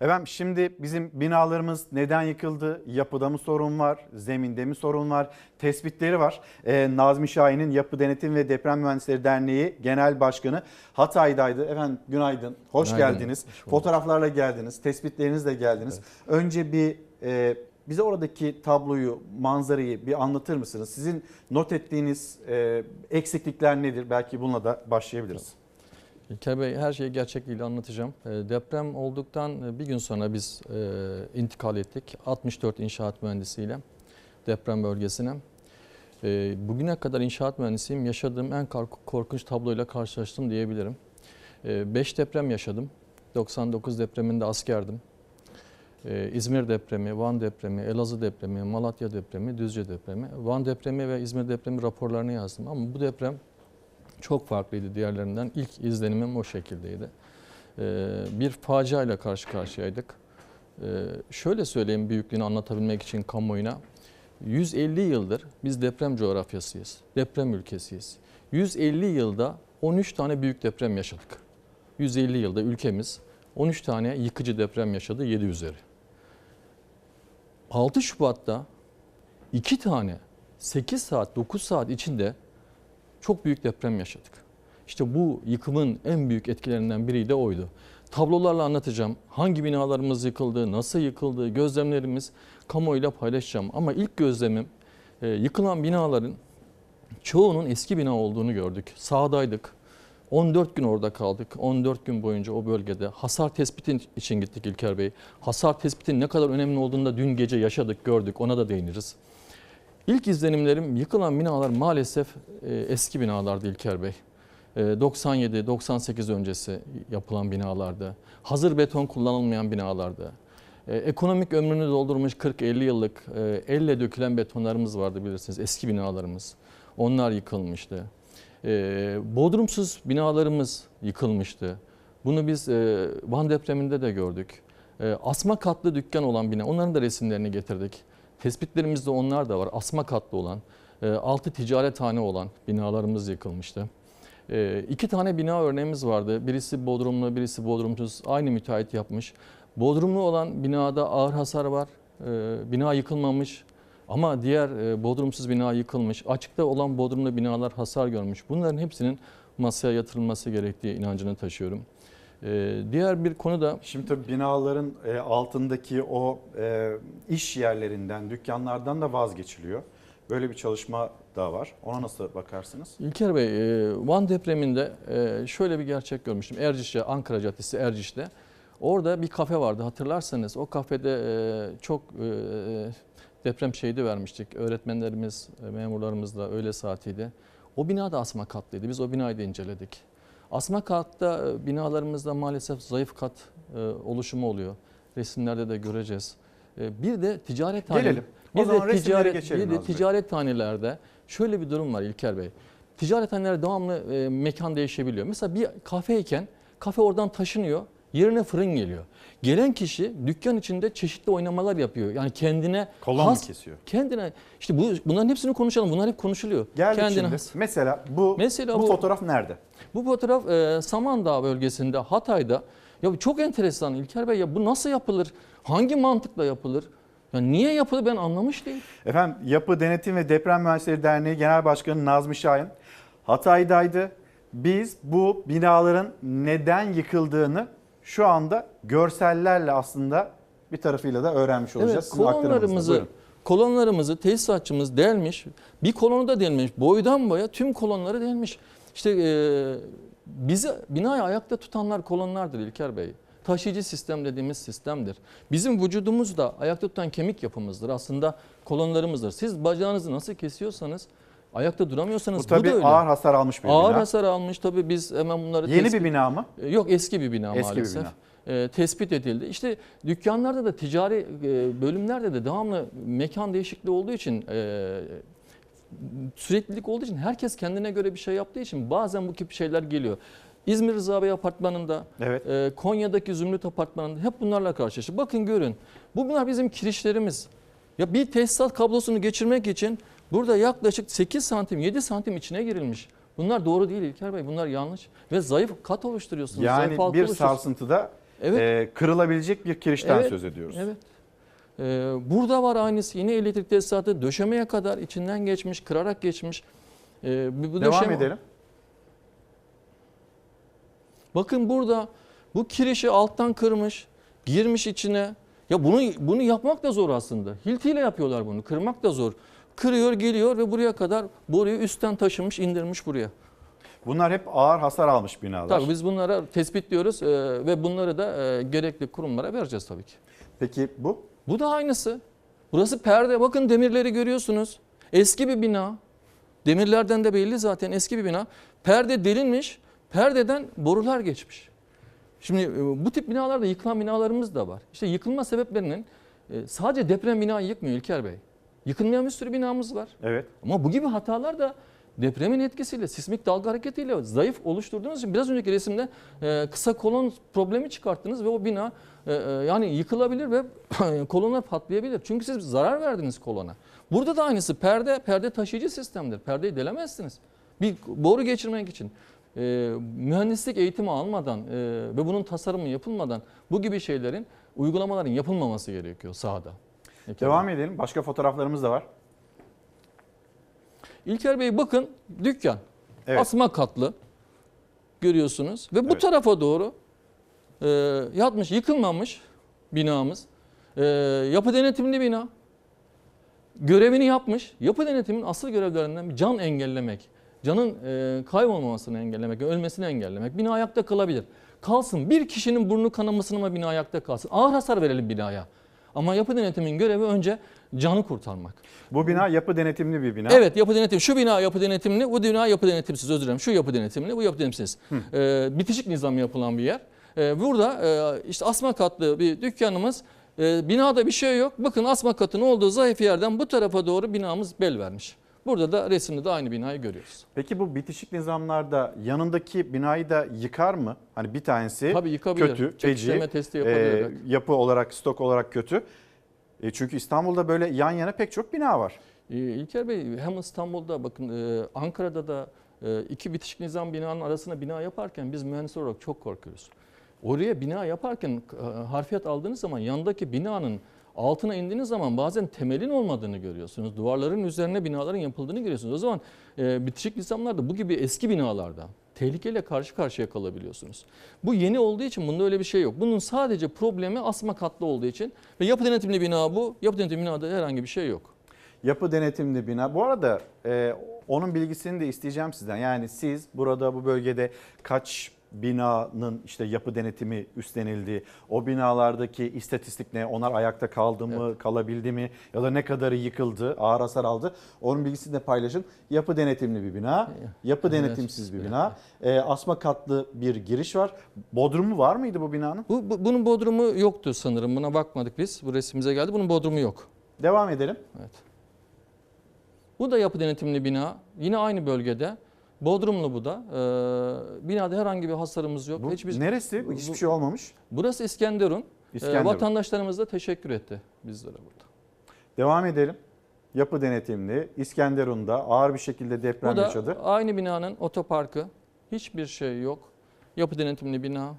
Efendim şimdi bizim binalarımız neden yıkıldı? Yapıda mı sorun var? Zeminde mi sorun var? Tespitleri var. Ee, Nazmi Şahin'in Yapı Denetim ve Deprem Mühendisleri Derneği Genel Başkanı Hatay'daydı. Efendim günaydın, hoş Günaydın, geldiniz. hoş. Fotoğraflarla geldiniz, tespitlerinizle geldiniz. Önce bir e, bize oradaki tabloyu, manzarayı bir anlatır mısınız? Sizin not ettiğiniz e, eksiklikler nedir? Belki bununla da başlayabiliriz. İlker her şeyi gerçekliğiyle anlatacağım. E, Deprem olduktan e, bir gün sonra biz e, intikal ettik. 64 inşaat mühendisiyle deprem bölgesine. E, bugüne kadar inşaat mühendisiyim. Yaşadığım en kork- korkunç tabloyla karşılaştım diyebilirim. 5 deprem yaşadım. 99 depreminde askerdim. İzmir depremi, Van depremi, Elazığ depremi, Malatya depremi, Düzce depremi. Van depremi ve İzmir depremi raporlarını yazdım ama bu deprem çok farklıydı diğerlerinden. İlk izlenimim o şekildeydi. Ee, bir faciayla karşı karşıyaydık. Ee, şöyle söyleyeyim büyüklüğünü anlatabilmek için kamuoyuna. 150 yıldır biz deprem coğrafyasıyız. Deprem ülkesiyiz. 150 yılda 13 tane büyük deprem yaşadık. 150 yılda ülkemiz 13 tane yıkıcı deprem yaşadı 7 üzeri. 6 Şubat'ta 2 tane 8 saat 9 saat içinde çok büyük deprem yaşadık. İşte bu yıkımın en büyük etkilerinden biri de oydu. Tablolarla anlatacağım. Hangi binalarımız yıkıldı, nasıl yıkıldı, gözlemlerimiz kamuoyuyla paylaşacağım. Ama ilk gözlemim e, yıkılan binaların çoğunun eski bina olduğunu gördük. Sahadaydık. 14 gün orada kaldık. 14 gün boyunca o bölgede hasar tespiti için gittik İlker Bey. Hasar tespitinin ne kadar önemli olduğunu da dün gece yaşadık, gördük. Ona da değiniriz. İlk izlenimlerim yıkılan binalar maalesef e, eski binalardı İlker Bey. E, 97-98 öncesi yapılan binalardı. Hazır beton kullanılmayan binalardı. E, ekonomik ömrünü doldurmuş 40-50 yıllık e, elle dökülen betonlarımız vardı bilirsiniz. Eski binalarımız. Onlar yıkılmıştı. E, bodrumsuz binalarımız yıkılmıştı. Bunu biz e, Van depreminde de gördük. E, asma katlı dükkan olan bina, onların da resimlerini getirdik. Tespitlerimizde onlar da var. Asma katlı olan, e, altı ticarethane olan binalarımız yıkılmıştı. E, iki tane bina örneğimiz vardı. Birisi bodrumlu, birisi bodrumsuz. Aynı müteahhit yapmış. Bodrumlu olan binada ağır hasar var. E, bina yıkılmamış. Ama diğer e, bodrumsuz bina yıkılmış. Açıkta olan bodrumlu binalar hasar görmüş. Bunların hepsinin masaya yatırılması gerektiği inancını taşıyorum. E, diğer bir konu da Şimdi tabii binaların e, altındaki o e, iş yerlerinden, dükkanlardan da vazgeçiliyor. Böyle bir çalışma da var. Ona nasıl bakarsınız? İlker Bey, e, Van depreminde e, şöyle bir gerçek görmüştüm. Erciş'te, Ankara Caddesi Erciş'te. Orada bir kafe vardı hatırlarsanız. O kafede e, çok e, deprem şehidi vermiştik. Öğretmenlerimiz, memurlarımız da öğle saatiydi. O bina da asma katlıydı. Biz o binayı da inceledik. Asma katta e, binalarımızda maalesef zayıf kat e, oluşumu oluyor. Resimlerde de göreceğiz. E, bir de ticaret Gelelim. O bir de ticaret, bir de Nazlı Bey. ticarethanelerde şöyle bir durum var İlker Bey. Ticarethanelerde devamlı e, mekan değişebiliyor. Mesela bir kafeyken kafe oradan taşınıyor. Yerine fırın geliyor. Gelen kişi dükkan içinde çeşitli oynamalar yapıyor. Yani kendine mu has, kesiyor? kendine işte bu bunların hepsini konuşalım. Bunlar hep konuşuluyor. Geldik kendine şimdi. has. Mesela bu, Mesela bu, bu- fotoğraf nerede? Bu fotoğraf e, Samandağ bölgesinde Hatay'da. Ya bu çok enteresan İlker Bey ya bu nasıl yapılır? Hangi mantıkla yapılır? Ya niye yapılır ben anlamış değilim. Efendim Yapı Denetim ve Deprem Mühendisleri Derneği Genel Başkanı Nazmi Şahin Hatay'daydı. Biz bu binaların neden yıkıldığını şu anda görsellerle aslında bir tarafıyla da öğrenmiş olacağız. Evet, kolonlarımızı, kolonlarımızı tesisatçımız delmiş. Bir kolonu da delmiş. Boydan boya tüm kolonları delmiş. İşte e, bizi binayı ayakta tutanlar kolonlardır İlker Bey. Taşıyıcı sistem dediğimiz sistemdir. Bizim vücudumuz da ayakta tutan kemik yapımızdır. Aslında kolonlarımızdır. Siz bacağınızı nasıl kesiyorsanız ayakta duramıyorsanız Bu bu, tabii da öyle. ağır hasar almış bir Ağır bina. hasar almış tabii biz hemen bunları Yeni tespit- bir bina mı? e, Yok eski bir bina Eski bir maalesef. bina. E, tespit edildi. İşte dükkanlarda da ticari e, bölümlerde de devamlı mekan değişikliği olduğu için e, süreklilik olduğu için herkes kendine göre bir şey yaptığı için bazen bu gibi şeyler geliyor. İzmir Rıza Bey Apartmanı'nda, Evet. e, Konya'daki Zümrüt Apartmanı'nda hep bunlarla karşılaştık. Bakın görün. Bu bunlar bizim kirişlerimiz. Ya bir tesisat kablosunu geçirmek için burada yaklaşık 8 santim 7 santim içine girilmiş. Bunlar doğru değil İlker Bey. Bunlar yanlış ve zayıf kat oluşturuyorsunuz. Yani zayıf bir sarsıntıda Evet. e, kırılabilecek bir kirişten Evet, söz ediyoruz. Evet. Ee, burada var aynısı yine elektrik tesisatı döşemeye kadar içinden geçmiş, kırarak geçmiş. Ee, bu- bu Devam döşeme- edelim. Bakın burada bu kirişi alttan kırmış, girmiş içine. Ya bunu bunu yapmak da zor aslında. Hiltiyle yapıyorlar bunu. Kırmak da zor. Kırıyor, geliyor ve buraya kadar boruyu üstten taşımış, indirmiş buraya. Bunlar hep ağır hasar almış binalar. Tabii biz bunlara tespitliyoruz e, ve bunları da e, gerekli kurumlara vereceğiz tabii ki. Peki bu? Bu da aynısı. Burası perde. Bakın demirleri görüyorsunuz. Eski bir bina. Demirlerden de belli zaten eski bir bina. Perde delinmiş. Perdeden borular geçmiş. Şimdi e, bu tip binalarda yıkılan binalarımız da var. İşte yıkılma sebeplerinin sadece deprem binayı yıkmıyor İlker Bey. Yıkılmayan bir sürü binamız var. Evet. Ama bu gibi hatalar da depremin etkisiyle, sismik dalga hareketiyle zayıf oluşturduğunuz için biraz önceki resimde e, kısa kolon problemi çıkarttınız ve o bina e, e, yani yıkılabilir ve kolonlar patlayabilir. Çünkü siz zarar verdiniz kolona. Burada da aynısı perde, perde taşıyıcı sistemdir. Perdeyi delemezsiniz. Bir boru geçirmek için. E, mühendislik eğitimi almadan e, ve bunun tasarımı yapılmadan bu gibi şeylerin uygulamaların yapılmaması gerekiyor sahada. Devam edelim. Başka fotoğraflarımız da var. İlker Bey bakın dükkan. Evet. Asma katlı görüyorsunuz ve bu Evet. tarafa doğru e, yatmış yıkılmamış binamız. E, yapı denetimli bina. Görevini yapmış. Yapı denetimin asıl görevlerinden bir can engellemek. Canın e, kaybolmamasını engellemek, ölmesini engellemek. Bina ayakta kalabilir. Kalsın. Bir kişinin burnu kanamasına ama bina ayakta kalsın. Ağır hasar verelim binaya. Ama yapı denetimin görevi önce canı kurtarmak. Bu bina yapı denetimli bir bina. Evet yapı denetim. Şu bina yapı denetimli, bu bina yapı denetimsiz özür dilerim. Şu yapı denetimli, bu yapı denetimsiz. Ee, bitişik nizam yapılan bir yer. Ee, burada e, işte asma katlı bir dükkanımız. Ee, binada bir şey yok. Bakın asma katının olduğu zayıf yerden bu tarafa doğru binamız bel vermiş. Burada da resimde de aynı binayı görüyoruz. Peki bu bitişik nizamlarda yanındaki binayı da yıkar mı? Hani bir tanesi Tabii yıkabilir. kötü, feci, testi e, yapabilir. yapı olarak, stok olarak kötü. E, çünkü İstanbul'da böyle yan yana pek çok bina var. Ee, İlker Bey hem İstanbul'da bakın e, Ankara'da da e, iki bitişik nizam binanın arasına bina yaparken biz mühendis olarak çok korkuyoruz. Oraya bina yaparken e, harfiyat aldığınız zaman yandaki binanın altına indiğiniz zaman bazen temelin olmadığını görüyorsunuz. Duvarların üzerine binaların yapıldığını görüyorsunuz. O zaman e, bitişik nizamlarda bu gibi eski binalarda tehlikeyle karşı karşıya kalabiliyorsunuz. Bu yeni olduğu için bunda öyle bir şey yok. Bunun sadece problemi asma katlı olduğu için ve yapı denetimli bina bu. Yapı denetimli binada herhangi bir şey yok. Yapı denetimli bina. Bu arada e, onun bilgisini de isteyeceğim sizden. Yani siz burada bu bölgede kaç binanın işte yapı denetimi üstlenildi? O binalardaki istatistik ne? Onlar ayakta kaldı mı, kalabildi mi? Ya da ne kadarı yıkıldı, ağır hasar aldı? Onun bilgisini de paylaşın. Yapı denetimli bir bina, yapı Evet. denetimsiz bir bina. E, asma katlı bir giriş var. Bodrumu var mıydı bu binanın? Bu, bu- bunun bodrumu yoktu sanırım. Buna bakmadık biz. Bu resmimize geldi. Bunun bodrumu yok. Devam edelim. Evet. Bu da yapı denetimli bina. Yine aynı bölgede. Bodrumlu bu da. Ee, binada herhangi bir hasarımız yok. Bu Hiçbir neresi? Hiçbir şey olmamış. Burası İskenderun. Ee, İskenderun. vatandaşlarımız da teşekkür etti bizlere burada. Devam edelim. Yapı denetimli. İskenderun'da ağır bir şekilde deprem Bu da yaşadı. aynı binanın otoparkı. Hiçbir şey yok. Yapı denetimli bina.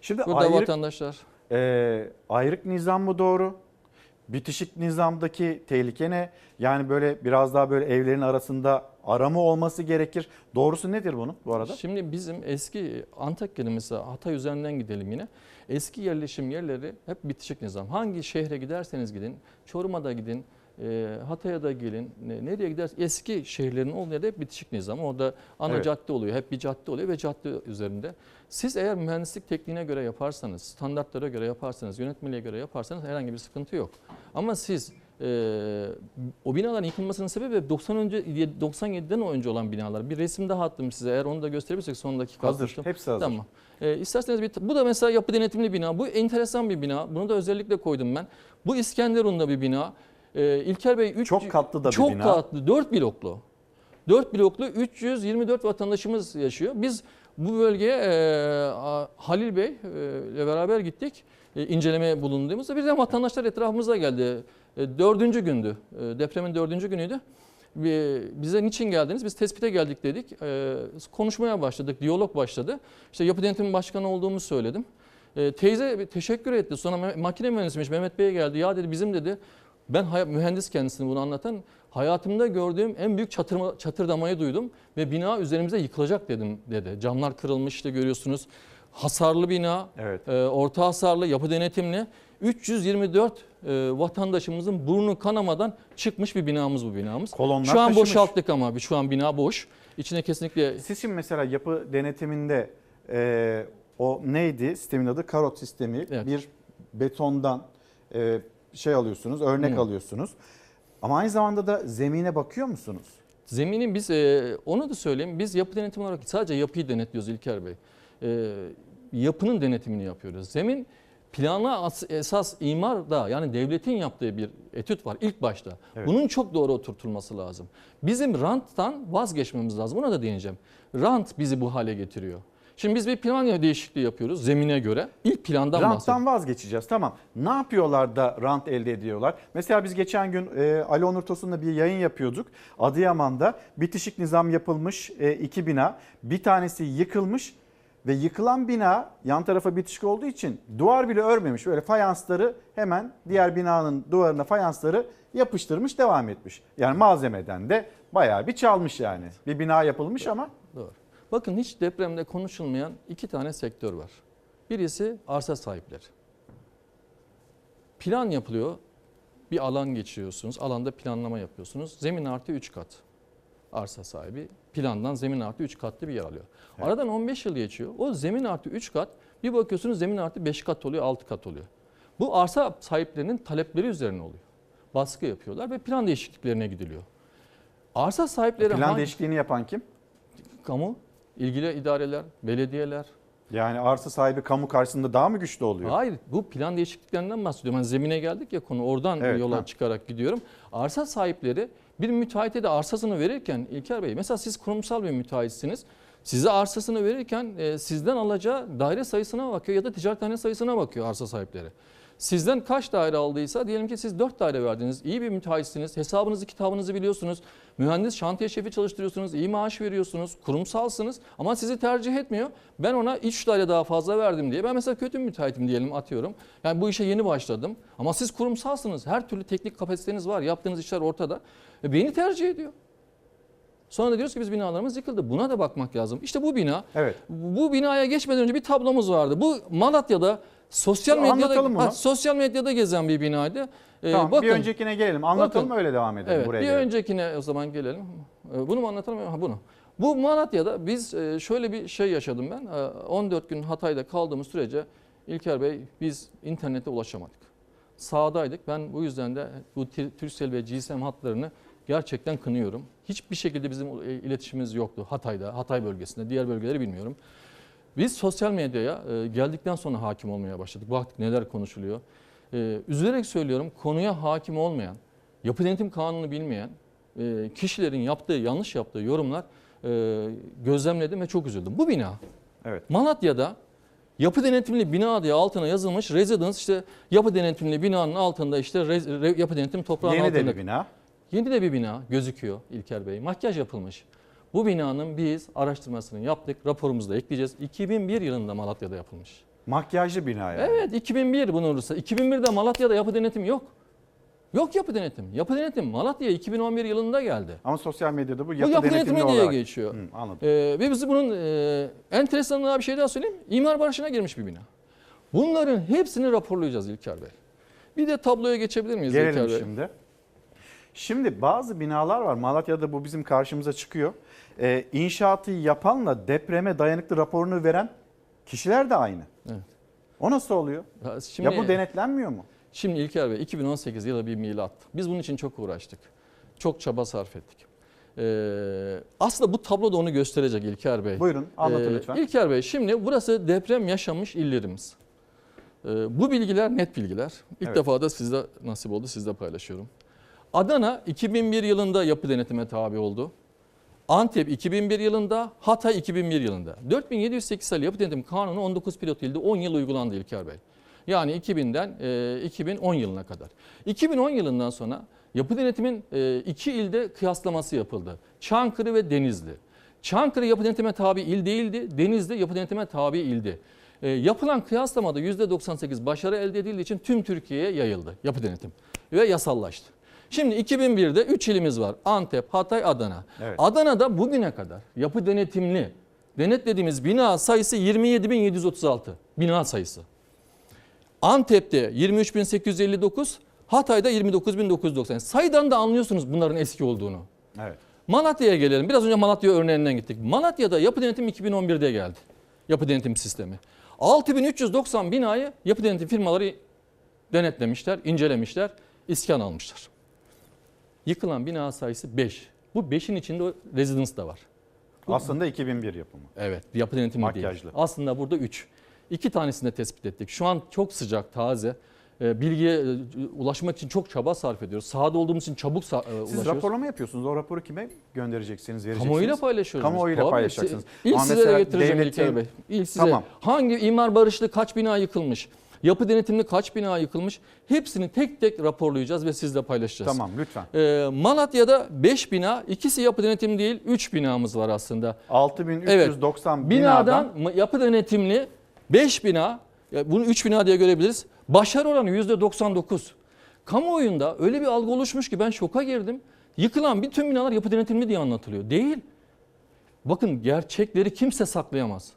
Şimdi Burada ayrık, vatandaşlar. e, ayrık nizam mı doğru? Bitişik nizamdaki tehlike ne? Yani böyle biraz daha böyle evlerin arasında arama olması gerekir. Doğrusu nedir bunun bu arada? Şimdi bizim eski Antakya'da mesela Hatay üzerinden gidelim yine. Eski yerleşim yerleri hep bitişik nizam. Hangi şehre giderseniz gidin, Çorum'a da gidin, e, Hatay'a da gelin, ne- nereye giderseniz eski şehirlerin olduğu yerde hep bitişik nizam. Orada ana Evet. cadde oluyor, hep bir cadde oluyor ve cadde üzerinde. Siz eğer mühendislik tekniğine göre yaparsanız, standartlara göre yaparsanız, yönetmeliğe göre yaparsanız herhangi bir sıkıntı yok. Ama siz e, o binaların yıkılmasının sebebi 90 önce 97'den önce olan binalar. Bir resim daha attım size. Eğer onu da gösterebilirsek son dakika Hazır. atmıştım. Hepsi hazır. Tamam. Ee, isterseniz bir, bu da mesela yapı denetimli bina. Bu enteresan bir bina. Bunu da özellikle koydum ben. Bu İskenderun'da bir bina. Ee, İlker Bey 3 Çok katlı da bir çok bina. katlı 4 bloklu. 4 bloklu 324 vatandaşımız yaşıyor. Biz bu bölgeye e, Halil Bey e, ile beraber gittik. E, incelemeye bulunduğumuzda birden vatandaşlar etrafımıza geldi. E, dördüncü gündü. E, depremin dördüncü günüydü. Bi- Bize niçin geldiniz? Biz tespite geldik dedik. E, konuşmaya başladık. Diyalog başladı. İşte yapı denetimi başkanı olduğumu söyledim. E, teyze teşekkür etti. Sonra makine mühendisiymiş Mehmet Bey geldi. Ya dedi bizim dedi ben mühendis kendisini bunu anlatan hayatımda gördüğüm en büyük çatırma, çatırdamayı duydum ve bina üzerimize yıkılacak dedim dedi. Camlar kırılmış işte görüyorsunuz. Hasarlı bina, Evet. e, orta hasarlı, yapı denetimli. 324 e, vatandaşımızın burnu kanamadan çıkmış bir binamız bu binamız. Kolonlar Şu an taşımış. boşalttık ama şu an bina boş. İçine kesinlikle Siz şimdi mesela yapı denetiminde e, o neydi sistemin adı? Karot sistemi. Evet. Bir betondan e, şey alıyorsunuz, örnek Hı. alıyorsunuz. Ama aynı zamanda da zemine bakıyor musunuz? Zeminin biz e, onu da söyleyeyim. Biz yapı denetimi olarak sadece yapıyı denetliyoruz İlker Bey. E, yapının denetimini yapıyoruz. Zemin plana as- esas imar da yani devletin yaptığı bir etüt var ilk başta. Evet. Bunun çok doğru oturtulması lazım. Bizim ranttan vazgeçmemiz lazım. Ona da değineceğim. Rant bizi bu hale getiriyor. Şimdi biz bir plan değişikliği yapıyoruz zemine göre. İlk plandan. Ranttan vazgeçeceğiz. Tamam. Ne yapıyorlar da rant elde ediyorlar? Mesela biz geçen gün e, Ali Onur Tosun'la bir yayın yapıyorduk. Adıyaman'da bitişik nizam yapılmış e, iki bina. Bir tanesi yıkılmış ve yıkılan bina yan tarafa bitişik olduğu için duvar bile örmemiş. Böyle fayansları hemen diğer binanın duvarına fayansları yapıştırmış devam etmiş. Yani malzemeden de bayağı bir çalmış yani. Bir bina yapılmış ama Doğru. Bakın hiç depremde konuşulmayan iki tane sektör var. Birisi arsa sahipleri. Plan yapılıyor. Bir alan geçiriyorsunuz. Alanda planlama yapıyorsunuz. Zemin artı 3 kat. Arsa sahibi plandan zemin artı 3 katlı bir yer alıyor. Evet. Aradan 15 yıl geçiyor. O zemin artı 3 kat bir bakıyorsunuz zemin artı 5 kat oluyor, 6 kat oluyor. Bu arsa sahiplerinin talepleri üzerine oluyor. Baskı yapıyorlar ve plan değişikliklerine gidiliyor. Arsa sahipleri plan hangi- değişikliğini yapan kim? kamu, ilgili idareler, belediyeler. Yani arsa sahibi kamu karşısında daha mı güçlü oluyor? Hayır bu plan değişikliklerinden bahsediyorum. Hani zemine geldik ya konu oradan Evet, yola ha. çıkarak gidiyorum. Arsa sahipleri bir müteahhite de arsasını verirken İlker Bey mesela siz kurumsal bir müteahhitsiniz. Size arsasını verirken e, sizden alacağı daire sayısına bakıyor ya da ticarethane sayısına bakıyor arsa sahipleri. Sizden kaç daire aldıysa diyelim ki siz 4 daire verdiniz. İyi bir müteahhitsiniz. Hesabınızı kitabınızı biliyorsunuz. Mühendis şantiye şefi çalıştırıyorsunuz. iyi maaş veriyorsunuz. Kurumsalsınız ama sizi tercih etmiyor. Ben ona 3 daire daha fazla verdim diye. Ben mesela kötü bir müteahhitim diyelim atıyorum. Yani bu işe yeni başladım. Ama siz kurumsalsınız. Her türlü teknik kapasiteniz var. Yaptığınız işler ortada. E beni tercih ediyor. Sonra da diyoruz ki biz binalarımız yıkıldı. Buna da bakmak lazım. İşte bu bina Evet. bu binaya geçmeden önce bir tablomuz vardı. Bu Malatya'da sosyal Anlatalım medyada bunu. ha, sosyal medyada gezen bir binaydı. Ee, Tamam bakın, bir öncekine gelelim. Anlatalım Bakın. öyle devam edelim evet, buraya. bir gelelim. öncekine o zaman gelelim. Ee, Bunu mu anlatalım? Ha, bunu. Bu Malatya'da biz e, şöyle bir şey yaşadım ben. Ee, 14 gün Hatay'da kaldığımız sürece İlker Bey biz internete ulaşamadık. Sağdaydık. Ben bu yüzden de bu Turkcell ve GSM hatlarını gerçekten kınıyorum. Hiçbir şekilde bizim e, iletişimimiz yoktu Hatay'da, Hatay bölgesinde. Diğer bölgeleri bilmiyorum. Biz sosyal medyaya e, geldikten sonra hakim olmaya başladık. Baktık neler konuşuluyor. E, üzülerek söylüyorum konuya hakim olmayan, yapı denetim kanunu bilmeyen e, kişilerin yaptığı, yanlış yaptığı yorumlar e, gözlemledim ve çok üzüldüm. Bu bina Evet. Malatya'da yapı denetimli bina diye altına yazılmış residence işte yapı denetimli binanın altında işte re- re- yapı denetim toprağın Yeni de altında. bir bina. Yeni de bir bina gözüküyor İlker Bey. Makyaj yapılmış. Bu binanın biz araştırmasını yaptık. Raporumuzu da ekleyeceğiz. 2001 yılında Malatya'da yapılmış. Makyajlı bina yani. Evet 2001 bunu olursa. 2001'de Malatya'da yapı denetim yok. Yok yapı denetim. Yapı denetim Malatya 2011 yılında geldi. Ama sosyal medyada bu Bu yapı, yapı denetimli denetimi diye olarak. geçiyor. Hı, anladım. Ee, ve biz bunun e, enteresan daha bir şey daha söyleyeyim. İmar barışına girmiş bir bina. Bunların hepsini raporlayacağız İlker Bey. Bir de tabloya geçebilir miyiz İlker Gelelim Bey? şimdi. Şimdi bazı binalar var. Malatya'da bu bizim karşımıza çıkıyor. Ee, inşaatı yapanla depreme dayanıklı raporunu veren kişiler de aynı. Evet. O nasıl oluyor? Ya Şimdi, ya bu denetlenmiyor mu? Şimdi İlker Bey 2018 yılı bir milat. Biz bunun için çok uğraştık. Çok çaba sarf ettik. Ee, aslında bu tablo da onu gösterecek İlker Bey. Buyurun anlatın Ee, lütfen. İlker Bey şimdi burası deprem yaşamış illerimiz. Ee, bu bilgiler net bilgiler. İlk Evet. defa da sizde nasip oldu sizle paylaşıyorum. Adana 2001 yılında yapı denetime tabi oldu. Antep 2001 yılında, Hatay 2001 yılında. 4708 sayılı yapı denetim kanunu 19 pilot ilde 10 yıl uygulandı İlker Bey. Yani 2000'den e, 2010 yılına kadar. 2010 yılından sonra yapı denetimin e, iki ilde kıyaslaması yapıldı. Çankırı ve Denizli. Çankırı yapı denetime tabi il değildi, Denizli yapı denetime tabi ildi. E, yapılan kıyaslamada %98 başarı elde edildiği için tüm Türkiye'ye yayıldı yapı denetim ve yasallaştı. Şimdi 2001'de 3 ilimiz var. Antep, Hatay, Adana. Evet. Adana'da bugüne kadar yapı denetimli denetlediğimiz bina sayısı 27.736 bina sayısı. Antep'te 23.859, Hatay'da 29.990. Sayıdan da anlıyorsunuz bunların eski olduğunu. Evet. Malatya'ya gelelim. Biraz önce Malatya örneğinden gittik. Malatya'da yapı denetim 2011'de geldi. Yapı denetim sistemi. 6390 binayı yapı denetim firmaları denetlemişler, incelemişler, iskan almışlar. Yıkılan bina sayısı 5. Bu 5'in içinde o residence da var. Aslında 2001 yapımı. Evet, yapı denetimi Makyajlı. değil. Aslında burada 3. İki tanesini de tespit ettik. Şu an çok sıcak, taze. Ee, Bilgiye e, ulaşmak için çok çaba sarf ediyoruz. Sahada olduğumuz için çabuk e, Siz ulaşıyoruz. raporlama yapıyorsunuz. O raporu kime göndereceksiniz, vereceksiniz? Kamuoyuyla paylaşıyoruz. Kamuoyuyla Tabii. paylaşacaksınız. İlk Ama size de getireceğim devletin-. İlk size. Tamam. Hangi imar barışlı kaç bina yıkılmış? Yapı denetimli kaç bina yıkılmış? Hepsini tek tek raporlayacağız ve sizle paylaşacağız. Tamam lütfen. Ee, Malatya'da 5 bina, ikisi yapı denetim değil, 3 binamız var aslında. 6390 Binadan binadan mı- yapı denetimli 5 bina, bunu 3 bina diye görebiliriz. Başarı oranı %99. Kamuoyunda öyle bir algı oluşmuş ki ben şoka girdim. Yıkılan bütün binalar yapı denetimli diye anlatılıyor. Değil. Bakın gerçekleri kimse saklayamaz.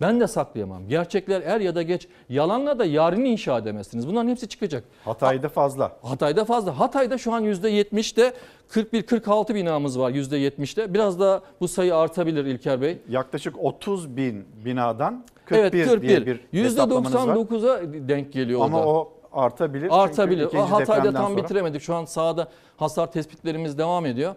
Ben de saklayamam. Gerçekler er ya da geç. Yalanla da yarını inşa edemezsiniz. Bunların hepsi çıkacak. Hatay'da fazla. Hatay'da fazla. Hatay'da şu an %70'de 41-46 binamız var %70'de. Biraz da bu sayı artabilir İlker Bey. Yaklaşık 30 bin binadan 41, evet 41. diye bir hesaplamanız var. %99'a denk geliyor o Ama da. o artabilir. Artabilir. Hatay'da tam sonra- bitiremedik. Şu an sahada hasar tespitlerimiz devam ediyor.